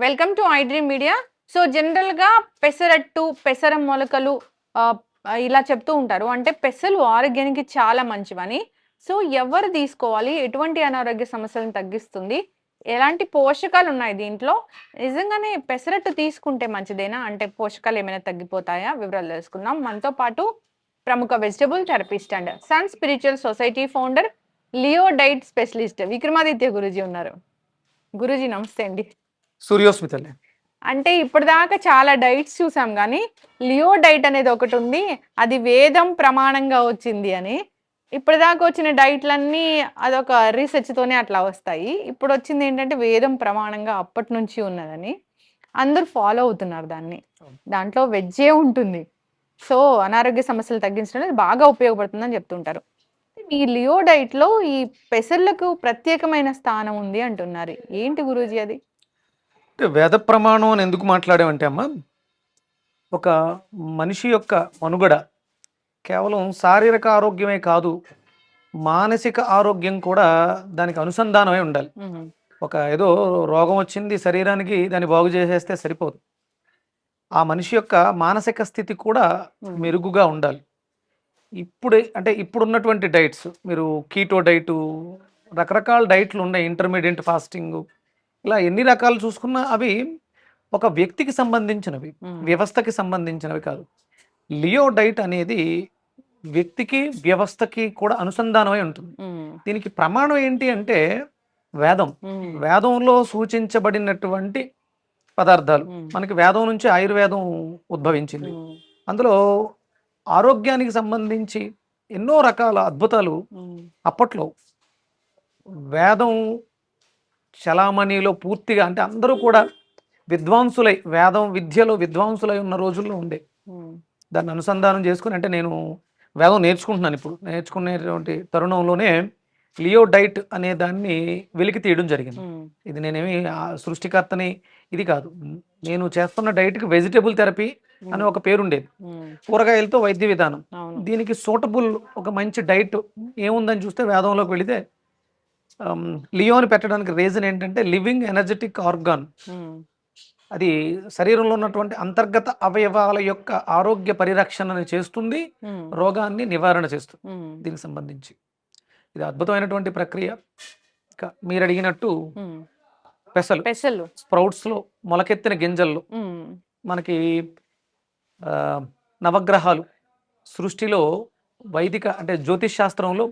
Welcome to iDream media so జనరల్గా పెసరట్టు పెసర మొలకలు ఇలా చెప్తూ ఉంటారు. అంటే పెసలు ఆరోగ్యానికి చాలా మంచివని. సో ఎవరు తీసుకోవాలి? ఎటువంటి అనారోగ్య సమస్యలను తగ్గిస్తుంది? ఎలాంటి పోషకాలు ఉన్నాయి దీంట్లో? నిజంగానే పెసరట్టు తీసుకుంటే మంచిదేనా? అంటే పోషకాలు ఏమైనా తగ్గిపోతాయా? వివరాలు తెలుసుకుందాం. మనతో పాటు ప్రముఖ vegetable therapist and sun spiritual society founder Leo diet specialist Vikramaditya Guruji ఉన్నారు. గురూజీ నమస్తే అండి. సూర్యోస్మితలే. అంటే ఇప్పటిదాకా చాలా డైట్స్ చూసాం కానీ లియో డైట్ అనేది ఒకటి ఉంది అది వేదం ప్రమాణంగా వచ్చింది అని. ఇప్పటిదాకా వచ్చిన డైట్లన్నీ అదొక రీసెర్చ్ తోనే అట్లా వస్తాయి. ఇప్పుడు వచ్చింది ఏంటంటే వేదం ప్రమాణంగా అప్పటి నుంచి ఉన్నదని. అందరూ ఫాలో అవుతున్నారు దాన్ని. దాంట్లో వెజ్జే ఉంటుంది. సో అనారోగ్య సమస్యలు తగ్గించడానికి బాగా ఉపయోగపడుతుందని చెప్తుంటారు. ఈ లియో డైట్లో ఈ పెసర్లకు ప్రత్యేకమైన స్థానం ఉంది అంటున్నారు. ఏంటి గురూజీ అది? వేద ప్రమాణం అని ఎందుకు మాట్లాడామంటే అమ్మ ఒక మనిషి యొక్క మనుగడ కేవలం శారీరక ఆరోగ్యమే కాదు మానసిక ఆరోగ్యం కూడా దానికి అనుసంధానమై ఉండాలి. ఒక ఏదో రోగం వచ్చింది శరీరానికి దాన్ని బాగు చేసేస్తే సరిపోదు ఆ మనిషి యొక్క మానసిక స్థితి కూడా. మెరుగుగా ఉండాలి ఇప్పుడు అంటే ఇప్పుడున్నటువంటి డైట్స్ మీరు కీటో డైటు రకరకాల డైట్లు ఉన్నాయి ఇంటర్మీడియట్ ఫాస్టింగ్ ఇలా ఎన్ని రకాలు చూసుకున్నా అవి ఒక వ్యక్తికి సంబంధించినవి. వ్యవస్థకి సంబంధించినవి కాదు లియో డైట్ అనేది వ్యక్తికి వ్యవస్థకి కూడా అనుసంధానమై ఉంటుంది. దీనికి ప్రమాణం ఏంటి అంటే వేదం. వేదంలో సూచించబడినటువంటి పదార్థాలు. మనకి వేదం నుంచి ఆయుర్వేదం ఉద్భవించింది. అందులో ఆరోగ్యానికి సంబంధించి ఎన్నో రకాల అద్భుతాలు. అప్పట్లో వేదం చలామణిలో పూర్తిగా అంటే అందరూ కూడా విద్వాంసులై వేదం విద్యలో విద్వాంసులై ఉన్న రోజుల్లో ఉండే. దాన్ని అనుసంధానం చేసుకుని అంటే నేను వేదం నేర్చుకుంటున్నాను ఇప్పుడు. నేర్చుకునేటువంటి తరుణంలోనే లియో డైట్ అనే దాన్ని వెలికి తీయడం జరిగింది. ఇది నేనేమి సృష్టికర్తని ఇది కాదు. నేను చేస్తున్న డైట్కి వెజిటేబుల్ థెరపీ అని ఒక పేరు ఉండేది. కూరగాయలతో వైద్య విధానం. దీనికి సూటబుల్ ఒక మంచి డైట్ ఏముందని చూస్తే వేదంలోకి వెళితే లియోని పెట్టడానికి రీజన్ ఏంటంటే లివింగ్ ఎనర్జెటిక్ ఆర్గాన్. అది శరీరంలో ఉన్నటువంటి అంతర్గత అవయవాల యొక్క ఆరోగ్య పరిరక్షణని చేస్తుంది. రోగాన్ని నివారణ చేస్తుంది. దీనికి సంబంధించి ఇది అద్భుతమైనటువంటి ప్రక్రియ ఇంకా మీరు అడిగినట్టు. పెసలు పెసలు స్ప్రౌట్స్లో మొలకెత్తిన గింజల్లో. మనకి నవగ్రహాలు సృష్టిలో వైదిక అంటే జ్యోతిష్ శాస్త్రంలో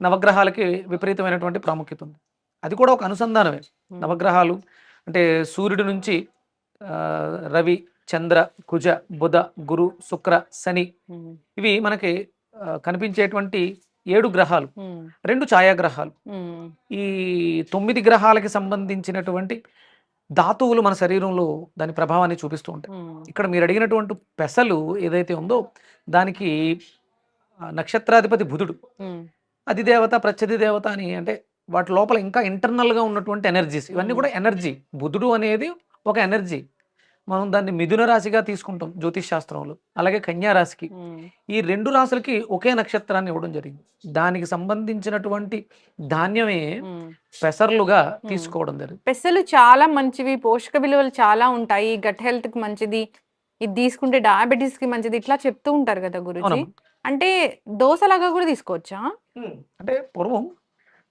నవగ్రహాలకి విపరీతమైనటువంటి ప్రాముఖ్యత ఉంది అది కూడా ఒక అనుసంధానమే. నవగ్రహాలు అంటే సూర్యుడి నుంచి రవి చంద్ర కుజ బుధ గురు శుక్ర శని. ఇవి మనకి కనిపించేటువంటి ఏడు గ్రహాలు. రెండు ఛాయాగ్రహాలు. ఈ తొమ్మిది గ్రహాలకి సంబంధించినటువంటి ధాతువులు మన శరీరంలో దాని ప్రభావాన్ని చూపిస్తూ ఉంటాయి. ఇక్కడ మీరు అడిగినటువంటి పెసలు ఏదైతే ఉందో దానికి నక్షత్రాధిపతి బుధుడు. అధిదేవత ప్రత్యధి దేవత అని అంటే వాటి లోపల ఇంకా internal గా ఉన్నటువంటి ఎనర్జీస్ ఇవన్నీ కూడా ఎనర్జీ బుధుడు అనేది ఒక ఎనర్జీ మనం దాన్ని మిథున రాశిగా తీసుకుంటాం జ్యోతిష్ శాస్త్రంలో. అలాగే కన్యా రాశికి. మ్మ్. ఈ రెండు రాశులకి ఒకే నక్షత్రాన్ని ఇవ్వడం జరిగింది. దానికి సంబంధించినటువంటి ధాన్యమే మ్మ్. పెసర్లుగా తీసుకోవడం జరిగింది. పెసలు చాలా మంచివి. పోషక విలువలు చాలా ఉంటాయి. గట్ హెల్త్కి మంచిది. ఇది తీసుకుంటే డయాబెటీస్కి మంచిది. ఇట్లా చెప్తూ ఉంటారు కదా గురుజీ. అవునమ్మా. అంటే దోశలాగా కూడా తీసుకోవచ్చా అంటే పూర్వం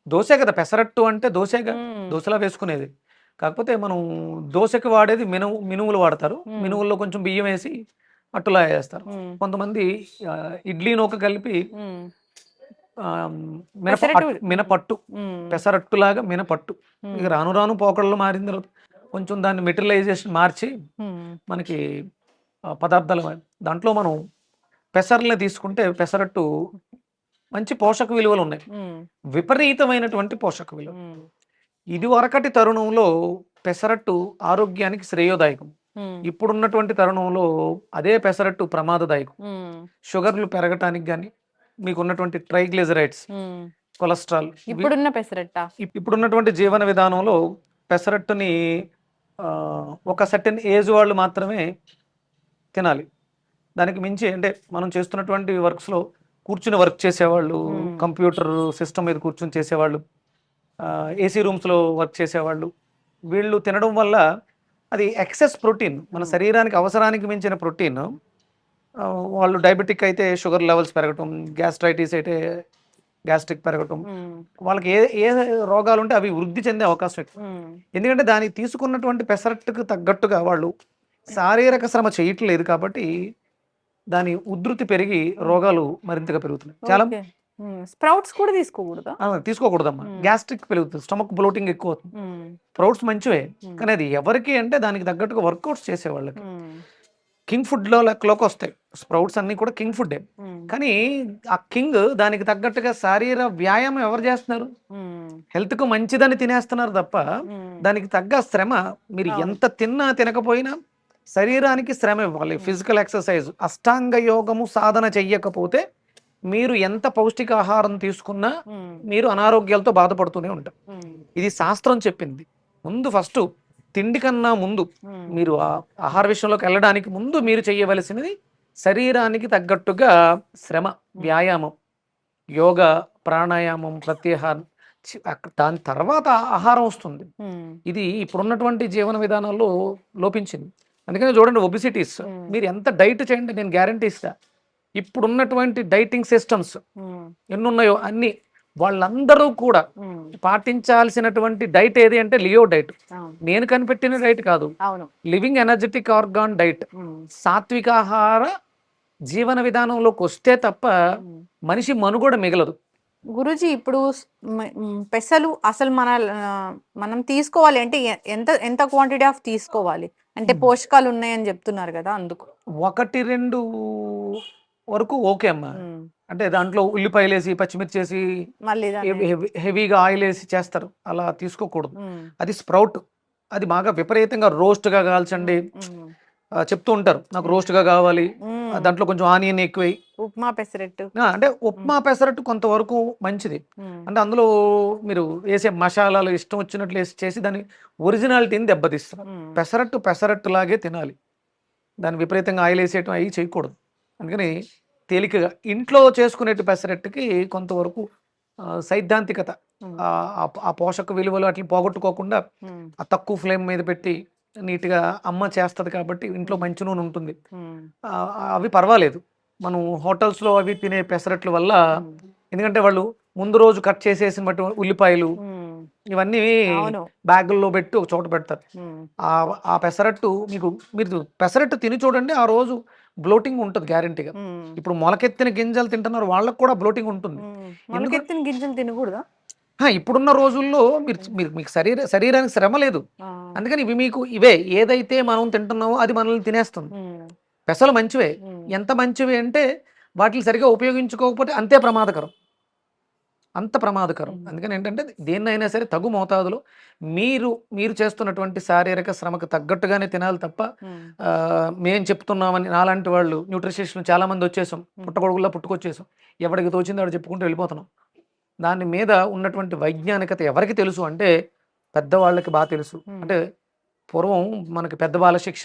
దోశ కదా పెసరట్టు అంటే దోశగా. దోశలా వేసుకునేది కాకపోతే మనం దోశకి వాడేది మినుము మినుములు వాడతారు మ్మ్. మినుముల్లో కొంచెం బియ్యం వేసి అట్టులా వేస్తారు. కొంతమంది ఇడ్లీ నూక కలిపి మినప మినపట్టు. పెసరట్టులాగా మినపట్టు. ఇక రాను రాను పోకడలు మారిన తర్వాత కొంచెం దాన్ని మెటీరియలైజేషన్ మార్చి. మనకి పదార్థాలు దాంట్లో మనం పెసర్లని తీసుకుంటే పెసరట్టు మంచి పోషక విలువలు ఉన్నాయి. విపరీతమైనటువంటి పోషక విలువ. ఇది వరకటి తరుణంలో పెసరట్టు ఆరోగ్యానికి శ్రేయోదాయకం. ఇప్పుడున్నటువంటి తరుణంలో అదే పెసరట్టు ప్రమాదదాయకం. షుగర్లు పెరగటానికి కానీ మీకు ఉన్నటువంటి ట్రైగ్లిజరైడ్స్. కొలెస్ట్రాల్ ఇప్పుడున్న పెసరట్టా ఇప్- ఇప్పుడున్నటువంటి జీవన విధానంలో పెసరట్టుని ఒక సర్టెన్ ఏజ్ వాళ్ళు మాత్రమే తినాలి దానికి మించి అంటే మనం చేస్తున్నటువంటి వర్క్స్లో కూర్చుని వర్క్ చేసేవాళ్ళు. కంప్యూటర్ సిస్టమ్ మీద కూర్చుని చేసేవాళ్ళు ఏసీ రూమ్స్లో వర్క్ చేసేవాళ్ళు వీళ్ళు తినడం వల్ల అది ఎక్సెస్ ప్రోటీన్ మన. శరీరానికి అవసరానికి మించిన ప్రోటీన్ వాళ్ళు డయాబెటిక్ అయితే షుగర్ లెవెల్స్ పెరగటం గ్యాస్ట్రైటిస్ అయితే గ్యాస్ట్రిక్ పెరగటం వాళ్ళకి ఏ ఏ రోగాలు ఉంటే అవి వృద్ధి చెందే అవకాశం ఎక్కువ ఎందుకంటే దానికి తీసుకున్నటువంటి పెసరట్టుకు తగ్గట్టుగా వాళ్ళు శారీరక శ్రమ చేయట్లేదు కాబట్టి దాని ఉధృతి పెరిగి రోగాలు మరింతగా పెరుగుతున్నాయి. చాలా స్ప్రౌట్స్ కూడా తీసుకోకూడదా? తీసుకోకూడదమ్మా. గ్యాస్ట్రిక్ పెరుగుతుంది. స్టమక్ బ్లోటింగ్ ఎక్కువ అవుతుంది స్ప్రౌట్స్ మంచివే కానీ అది ఎవరికి అంటే దానికి తగ్గట్టుగా వర్కౌట్స్ చేసే వాళ్ళకి కింగ్ ఫుడ్లో లెక్కలోకి వస్తాయి. స్ప్రౌట్స్ అన్ని కూడా కింగ్ ఫుడ్డే. కానీ ఆ కింగ్ దానికి తగ్గట్టుగా శారీర వ్యాయామం ఎవరు చేస్తున్నారు? ఉమ్, హెల్త్కు మంచిదని తినేస్తున్నారు తప్ప దానికి తగ్గ శ్రమ మీరు. ఎంత తిన్నా తినకపోయినా శరీరానికి శ్రమ ఇవ్వాలి ఫిజికల్ ఎక్సర్సైజ్ అష్టాంగ యోగము సాధన చెయ్యకపోతే మీరు ఎంత పౌష్టికాహారం తీసుకున్నా ఉమ్, మీరు అనారోగ్యాలతో బాధపడుతూనే ఉంటారు ఉమ్, ఇది శాస్త్రం చెప్పింది. ముందు ఫస్ట్ తిండి కన్నా ముందు మీరు ఆహార విషయంలోకి వెళ్ళడానికి ముందు మీరు చేయవలసినది శరీరానికి తగ్గట్టుగా శ్రమ వ్యాయామం యోగా ప్రాణాయామం ప్రత్యాహారం దాని తర్వాత ఆహారం వస్తుంది. ఇది ఇప్పుడున్నటువంటి జీవన విధానాల్లో లోపించింది. అందుకని చూడండి ఒబిసిటీస్. మీరు ఎంత డైట్ చేయండి నేను గ్యారంటీ ఇస్తా. ఇప్పుడున్నటువంటి డైటింగ్ సిస్టమ్స్ ఉమ్, ఎన్ని ఉన్నాయో అన్ని వాళ్ళందరూ కూడా పాటించాల్సినటువంటి డైట్ ఏది అంటే లియో డైట్ నేను కనిపెట్టిన డైట్ కాదు. లివింగ్ ఎనర్జెటిక్ ఆర్గాన్ డైట్ సాత్వికాహార జీవన విధానంలోకి వస్తే తప్ప. మనిషి మనుగడ మిగలదు. గురుజీ ఇప్పుడు పెసలు అసలు మన మనం తీసుకోవాలి అంటే ఎంత ఎంత క్వాంటిటీ ఆఫ్ తీసుకోవాలి? అంటే. పోషకాలు ఉన్నాయని చెప్తున్నారు కదా అందుకు. ఒకటి రెండు వరకు ఓకే అమ్మా. అంటే దాంట్లో ఉల్లిపాయలు వేసి పచ్చిమిర్చి వేసి హెవీగా ఆయిల్ వేసి చేస్తారు. అలా తీసుకోకూడదు. అది స్ప్రౌట్. అది బాగా విపరీతంగా రోస్ట్గా కాల్చండి. చెప్తూ ఉంటారు. నాకు రోస్ట్గా కావాలి. దాంట్లో కొంచెం ఆనియన్ ఎక్కువై ఉప్మా పెసరెట్టు. అంటే ఉప్మా పెసరట్టు కొంతవరకు మంచిది. అంటే అందులో మీరు వేసే మసాలాలు ఇష్టం వచ్చినట్లు వేసి చేసి దాని ఒరిజినాలిటీని దెబ్బతీస్తారు. ఉమ్, పెసరట్టు పెసరట్టులాగే తినాలి. దాన్ని విపరీతంగా ఆయిల్ వేసేయటం అవి చేయకూడదు. అందుకని తేలికగా ఇంట్లో చేసుకునేట్టు పెసరట్టుకి కొంతవరకు సైద్ధాంతికత ఆ, పోషక విలువలు అట్లా పోగొట్టుకోకుండా ఆ తక్కువ ఫ్లేమ్ మీద పెట్టి నీట్గా అమ్మ చేస్తుంది కాబట్టి ఇంట్లో మంచి నూనె ఉంటుంది. అవి పర్వాలేదు. మనం హోటల్స్లో అవి తినే పెసరట్ల వల్ల ఎందుకంటే వాళ్ళు ముందు రోజు కట్ చేసేసిన ఉల్లిపాయలు ఇవన్నీ బ్యాగుల్లో పెట్టి ఒక చోట పెడతారు. ఆ ఆ పెసరట్టు మీకు మీరు పెసరట్టు తిని చూడండి ఆ రోజు బ్లోటింగ్ ఉంటుంది గ్యారంటీగా. ఇప్పుడు మొలకెత్తిన గింజలు తింటున్నారు వాళ్ళకు కూడా బ్లోటింగ్ ఉంటుంది. మొలకెత్తిన గింజలు తినకూడదా? ఇప్పుడున్న రోజుల్లో మీరు మీరు మీకు శరీర శరీరానికి శ్రమ లేదు. అందుకని ఇవి మీకు ఇవే ఏదైతే మనం తింటున్నామో అది మనల్ని తినేస్తుంది. పెసలు మంచివే. ఎంత మంచివి అంటే వాటిని సరిగా ఉపయోగించుకోకపోతే అంతే ప్రమాదకరం. అంత ప్రమాదకరం. మ్మ్. అందుకని ఏంటంటే దేన్నైనా సరే తగు మోతాదులో మీరు మీరు చేస్తున్నటువంటి శారీరక శ్రమకు తగ్గట్టుగానే తినాలి తప్ప ఉమ్, ఆ, మేం చెప్తున్నామని నాలాంటి వాళ్ళు న్యూట్రిషనిస్టులు చాలా మంది వచ్చేసాం పుట్టగొడుగులా పుట్టుకొచ్చేసాం. ఎవరికి తోచిందో వాడు చెప్పుకుంటూ వెళ్ళిపోతున్నాం. దాని మీద ఉన్నటువంటి వైజ్ఞానికత ఎవరికి తెలుసు అంటే పెద్దవాళ్ళకి బాగా తెలుసు. మ్మ్. అంటే పూర్వం మనకి పెద్ద బాల శిక్ష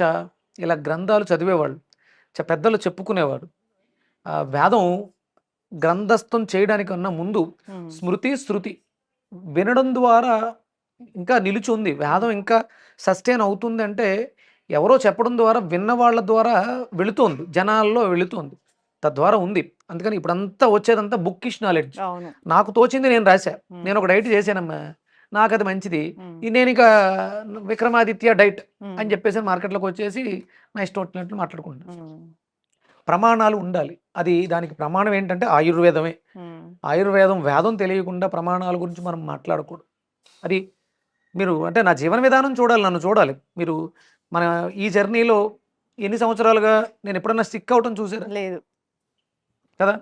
ఇలా గ్రంథాలు చదివేవాళ్ళు. పెద్దలు చెప్పుకునేవారు ఆ, వేదం గ్రంథస్థం చేయడానికన్నా ముందు స్మృతి శృతి వినడం ద్వారా ఇంకా నిలిచి ఉంది. వేదం ఇంకా సస్టైన్ అవుతుంది అంటే ఎవరో చెప్పడం ద్వారా విన్న వాళ్ళ ద్వారా వెళుతోంది. జనాల్లో వెళుతోంది. తద్వారా ఉంది. అందుకని ఇప్పుడంతా వచ్చేదంతా బుక్కిష్ నాలెడ్జ్. నాకు తోచింది నేను రాశా. నేను ఒక డైట్ చేశానమ్మా. నాకు అది మంచిది నేను ఇక విక్రమాదిత్య డైట్ అని చెప్పేసి మార్కెట్లోకి వచ్చేసి నా ఇష్టం వచ్చినట్లు మాట్లాడుకుంటాను ప్రమాణాలు ఉండాలి. అది దానికి ప్రమాణం ఏంటంటే ఆయుర్వేదమే. ఆయుర్వేదం వేదం తెలియకుండా ప్రమాణాల గురించి మనం మాట్లాడకూడదు. అది మీరు అంటే నా జీవన విధానం చూడాలి నన్ను చూడాలి. మీరు మన ఈ జర్నీలో ఎన్ని సంవత్సరాలుగా నేను ఎప్పుడన్నా స్టిక్ అవటం చూసారా? లేదు. కదా?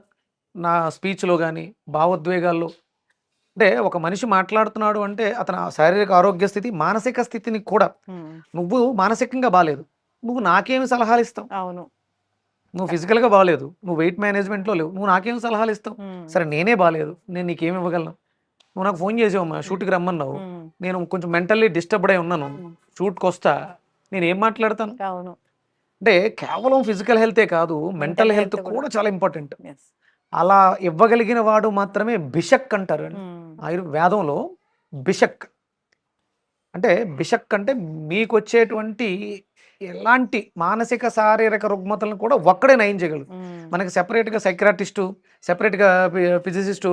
నా స్పీచ్లో కానీ భావోద్వేగాల్లో అంటే ఒక మనిషి మాట్లాడుతున్నాడు అంటే అతని శారీరక ఆరోగ్య స్థితి మానసిక స్థితిని కూడా నువ్వు మానసికంగా బాగాలేదు నువ్వు నాకేమి సలహాలు ఇస్తావు? అవును. నువ్వు ఫిజికల్గా బాగాలేదు నువ్వు వెయిట్ మేనేజ్మెంట్లో లేవు. నువ్వు నాకేం సలహాలు ఇస్తావు? సరే నేనే బాగాలేదు నేను నీకేమి ఇవ్వగలను? నువ్వు నాకు ఫోన్ చేసావమ్మా షూట్కి రమ్మన్నావు. నేను కొంచెం మెంటల్లీ డిస్టర్బ్డ్ అయి ఉన్నాను. షూట్కి వస్తా నేను ఏం మాట్లాడతాను? అవును. అంటే కేవలం ఫిజికల్ హెల్తే కాదు మెంటల్ హెల్త్ కూడా. చాలా ఇంపార్టెంట్. అలా ఇవ్వగలిగిన వాడు మాత్రమే బిషక్ అంటారు. ఆయుర్వేదంలో బిషక్. అంటే బిషక్ అంటే మీకు వచ్చేటువంటి ఎలాంటి మానసిక శారీరక రుగ్మతలను కూడా ఒక్కడే నయం చేయగలరు. మనకి సెపరేట్గా సైక్రాటిస్టు సెపరేట్గా ఫిజిసిస్టు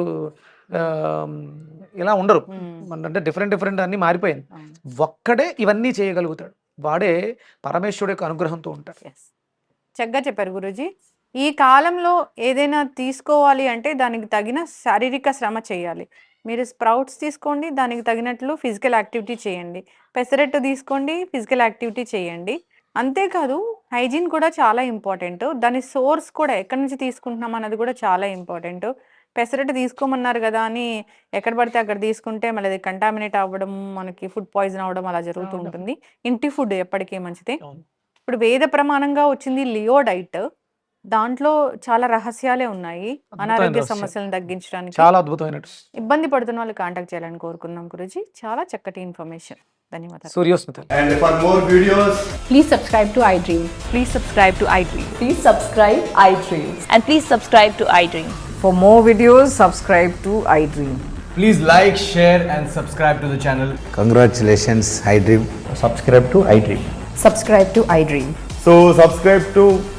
ఇలా ఉండరు. అంటే డిఫరెంట్ డిఫరెంట్ అన్నీ మారిపోయింది. ఒక్కడే ఇవన్నీ చేయగలుగుతాడు. వాడే పరమేశ్వరుడు యొక్క అనుగ్రహంతో ఉంటాడు. చక్కగా చెప్పారు గురుజీ. ఈ కాలంలో ఏదైనా తీసుకోవాలి అంటే దానికి తగిన శారీరక శ్రమ చేయాలి. మీరు స్ప్రౌట్స్ తీసుకోండి దానికి తగినట్లు ఫిజికల్ యాక్టివిటీ చేయండి. పెసరట్టు తీసుకోండి ఫిజికల్ యాక్టివిటీ చేయండి. అంతేకాదు హైజీన్ కూడా చాలా ఇంపార్టెంట్. దాని సోర్స్ కూడా ఎక్కడి నుంచి తీసుకుంటున్నాం అన్నది కూడా చాలా ఇంపార్టెంట్. పెసరట్టు తీసుకోమన్నారు కదా అని ఎక్కడ పడితే అక్కడ తీసుకుంటే మళ్ళీ అది కంటామినేట్ అవ్వడం మనకి ఫుడ్ పాయిజన్ అవ్వడం అలా జరుగుతూ. ఉంటుంది. ఇంటి ఫుడ్ ఎప్పటికీ మంచిదే. ఇప్పుడు వేద ప్రమాణంగా వచ్చింది లియో డైట్ దాంట్లో చాలా రహస్యాలే ఉన్నాయి అద్భుతమైన అనారోగ్య. సమస్యలను తగ్గించడానికి చాలా అద్భుతమైనట్టు ఇబ్బంది పడుతున్న వాళ్ళు కాంటాక్ట్ చేయాలని కోరుకున్నాం గురుజీ చాలా చక్కటి ఇన్ఫర్మేషన్ ధన్యవాదాలు Suryosmita And for more videos, Please subscribe to iDream. Please subscribe to iDream. Please subscribe iDream. And please subscribe to iDream. For more videos, subscribe to iDream. please like, share, and subscribe to the channel. Congratulations, iDream. subscribe to iDream. Subscribe to iDream. So, subscribe to iDream Media. I